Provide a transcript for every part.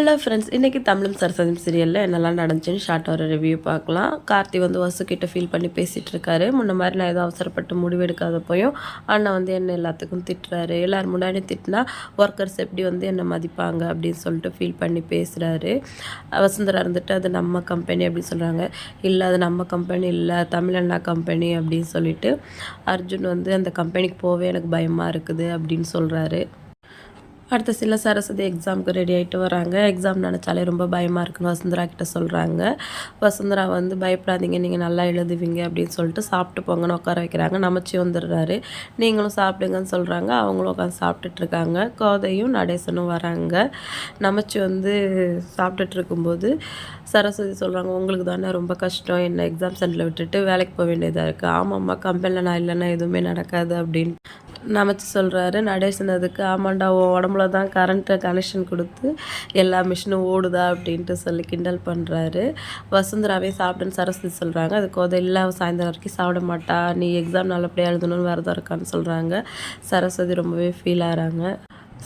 Hello friends இன்றைக்கி தமிழும் சரஸ்வதி சீரியலில் என்னெல்லாம் நடந்துச்சுன்னு ஷார்ட்டாக ஒரு ரிவ்யூ பார்க்கலாம். கார்த்தி வந்து வசுக்கிட்ட ஃபீல் பண்ணி பேசிகிட்டு இருக்காரு. முன்ன மாதிரி நான் எதுவும் அவசரப்பட்டு முடிவெடுக்காத போயும் அண்ணன் வந்து என்ன எல்லாத்துக்கும் திட்டுறாரு. எல்லோரும் முன்னாடி திட்டினா ஒர்க்கர்ஸ் எப்படி வந்து என்னை மதிப்பாங்க அப்படின்னு சொல்லிட்டு ஃபீல் பண்ணி பேசுகிறாரு வசுந்தரா இருந்துட்டு அது நம்ம கம்பெனி அப்படின்னு சொல்கிறாங்க இல்லை அது நம்ம கம்பெனி இல்லை. தமிழண்ணா கம்பெனி அப்படின்னு சொல்லிட்டு அர்ஜுன் வந்து அந்த கம்பெனிக்கு போவே எனக்கு பயமாக இருக்குது அப்படின்னு சொல்கிறாரு அடுத்த சில சரஸ்வதி எக்ஸாமுக்கு ரெடி ஆகிட்டு வராங்க. எக்ஸாம் நினச்சாலே ரொம்ப பயமாக இருக்குன்னு வசுந்தரா கிட்ட சொல்கிறாங்க வசுந்தரா வந்து பயப்படாதீங்க நீங்கள் நல்லா எழுதுவீங்க அப்படின்னு சொல்லிட்டு சாப்பிட்டு போங்கன்னு உட்கார வைக்கிறாங்க. நமச்சி வந்துடுறாரு. நீங்களும் சாப்பிடுங்கன்னு சொல்கிறாங்க அவங்களும் உட்காந்து சாப்பிட்டுட்ருக்காங்க கோதையும் நடேசனும் வராங்க. நமச்சி வந்து சாப்பிட்டுட்டு இருக்கும்போது சரஸ்வதி சொல்கிறாங்க உங்களுக்கு தானே ரொம்ப கஷ்டம். என்ன எக்ஸாம் சென்டரில் விட்டுட்டு வேலைக்கு போக வேண்டியதாக இருக்குது ஆமாம்மா கம்பெனியில் நான் இல்லைன்னா எதுவுமே நடக்காது அப்படின்னு. நமச்சு சொல்கிறாரு நடேசன் அதுக்கு ஆமாண்டா உடம்புல தான் கரண்ட்டை கனெக்ஷன் கொடுத்து எல்லா மிஷினும் ஓடுதா? அப்படின்ட்டு சொல்லி கிண்டல் பண்ணுறாரு வசுந்தராவே சாப்பிடுன்னு சரஸ்வதி சொல்கிறாங்க அதுக்கு உதவி இல்லை சாயந்தரம் வரைக்கும் சாப்பிட மாட்டா. நீ எக்ஸாம் நல்லபடியாக எழுதணும்னு வரதா இருக்கான்னு சொல்கிறாங்க சரஸ்வதி ரொம்பவே ஃபீல் ஆகிறாங்க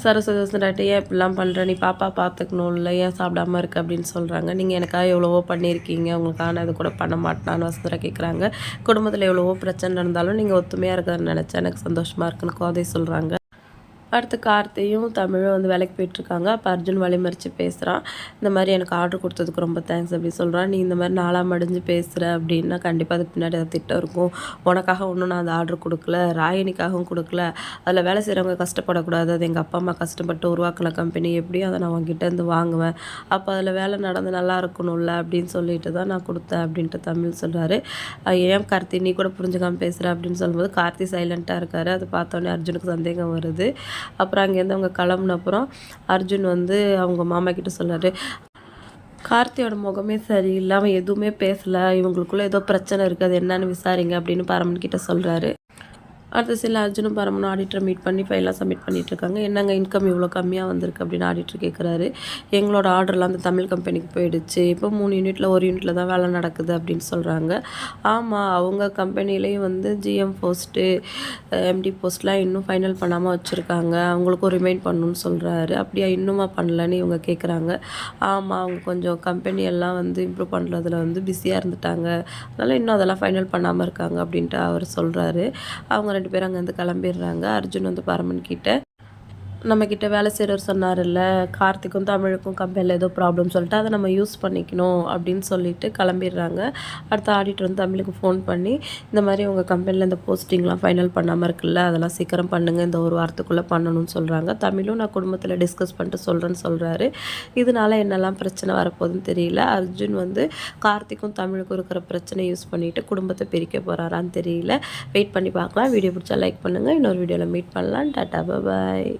சரஸ்வதி வசந்தாட்டி ஏன் இப்படிலாம் பண்ணுற நீ பாப்பா பார்த்துக்கணும் இல்லை ஏன் சாப்பிடாம இருக்க? அப்படின்னு சொல்கிறாங்க நீங்கள் எனக்காக எவ்வளவோ பண்ணியிருக்கீங்க. உங்களுக்கான இது கூட பண்ண மாட்டான்னு வசந்தரா கேட்குறாங்க குடும்பத்தில் எவ்வளவோ பிரச்சனை இருந்தாலும் நீங்கள் ஒத்துமையாக இருக்கிறன்னு நினச்சா எனக்கு சந்தோஷமாக இருக்குன்னு கோதை சொல்கிறாங்க அடுத்து கார்த்தியும் தமிழும் வந்து வேலைக்கு போயிட்டுருக்காங்க. அப்போ அர்ஜுன் வழிமறித்து பேசுகிறான் இந்த மாதிரி எனக்கு ஆர்டர் கொடுத்ததுக்கு ரொம்ப தேங்க்ஸ் அப்படி சொல்கிறான் நீ இந்த மாதிரி நாளாக மடிஞ்சு பேசுகிற அப்படின்னா கண்டிப்பாக அதுக்கு பின்னாடி அது திட்டம் இருக்கும். உனக்காக ஒன்றும் நான் அந்த ஆர்டர் கொடுக்கல. ராயினிக்காகவும் கொடுக்கல. அதில் வேலை செய்கிறவங்க கஷ்டப்படக்கூடாது. அது எங்கள் அப்பா அம்மா கஷ்டப்பட்டு உருவாக்கல கம்பெனி எப்படியும் அதை நான் உங்ககிட்ட இருந்து வாங்குவேன். அப்போ அதில் வேலை நடந்து நல்லா இருக்கணும்ல அப்படின்னு சொல்லிட்டு தான் நான் கொடுத்தேன் அப்படின்ட்டு தமிழ் சொல்கிறாரு ஏன் கார்த்தி? நீ கூட புரிஞ்சுக்காமல் பேசுகிற அப்படின்னு சொல்லும்போது கார்த்தி சைலண்ட்டாக இருக்கார். அதை பார்த்தோன்னே அர்ஜுனுக்கு சந்தேகம் வருது. அப்புறம் அங்கேருந்து அவங்க கிளம்புன அப்புறம் அர்ஜுன் வந்து அவங்க மாமா கிட்ட சொன்னார் கார்த்தியோட முகமே சரியில்லாமல் எதுவுமே பேசலை இவங்களுக்குள்ளே ஏதோ பிரச்சனை இருக்குது அது என்னன்னு விசாரிங்க அப்படின்னு பரமன் கிட்ட சொல்கிறாரு அடுத்த சில அர்ஜுனும் பரமனும் ஆடிட்டரை மீட் பண்ணி ஃபைலாக சப்மிட் பண்ணிட்டுருக்காங்க. என்னங்க இன்கம் இவ்வளோ கம்மியாக வந்திருக்கு அப்படின்னு ஆடிட்டர் கேட்குறாரு எங்களோட ஆர்டர்லாம் அந்த தமிழ் கம்பெனிக்கு போயிடுச்சு. இப்போ மூணு யூனிட்டில் ஒரு யூனிட்டில் தான் வேலை நடக்குது அப்படின்னு சொல்கிறாங்க ஆமாம் அவங்க கம்பெனிலேயும் வந்து ஜிஎம் போஸ்ட்டு எம்டி போஸ்ட்லாம் இன்னும் ஃபைனல் பண்ணாமல் வச்சுருக்காங்க. அவங்களுக்கும் ரிமைண்ட் பண்ணணும்னு சொல்கிறாரு அப்படியா இன்னுமா பண்ணலன்னு இவங்க கேட்குறாங்க ஆமாம் அவங்க கொஞ்சம் கம்பெனி எல்லாம் வந்து இம்ப்ரூவ் பண்ணுறதுல வந்து பிஸியாக இருந்துட்டாங்க. அதனால் இன்னும் அதெல்லாம் ஃபைனல் பண்ணாமல் இருக்காங்க அப்படின்ட்டு அவர் சொல்கிறாரு அவங்க ரெண்டு பேரும் அங்கேருந்து கிளம்பிடுறாங்க. அர்ஜுன் வந்து பரமன் கிட்ட நம்மக்கிட்ட வேலை செய்கிறவர் சொன்னார்ல கார்த்திக்கும் தமிழுக்கும் கம்பெனியில் ஏதோ ப்ராப்ளம் சொல்லிட்டு அதை நம்ம யூஸ் பண்ணிக்கணும் அப்படின்னு சொல்லிட்டு கிளம்பிடுறாங்க. அடுத்த ஆடிட்டர் வந்து தமிழுக்கு ஃபோன் பண்ணி இந்த மாதிரி உங்கள் கம்பெனியில் இந்த போஸ்டிங்லாம் ஃபைனல் பண்ணாமல் இருக்குல்ல அதெல்லாம் சீக்கிரம் பண்ணுங்கள் இந்த ஒரு வாரத்துக்குள்ளே பண்ணணும்னு சொல்கிறாங்க தமிழும் நான் குடும்பத்தில் டிஸ்கஸ் பண்ணிட்டு சொல்கிறேன்னு சொல்கிறாரு இதனால என்னெல்லாம் பிரச்சனை வரப்போகுதுன்னு தெரியல. அர்ஜுன் வந்து கார்த்திக்கும் தமிழுக்கும் இருக்கிற பிரச்சனை யூஸ் பண்ணிவிட்டு குடும்பத்தை பிரிக்க போகிறாரான்னு தெரியல. வெயிட் பண்ணி பார்க்கலாம். வீடியோ பிடிச்சா லைக் பண்ணுங்கள் இன்னொரு வீடியோவில் மீட் பண்ணலாம். டாட்டா பாய்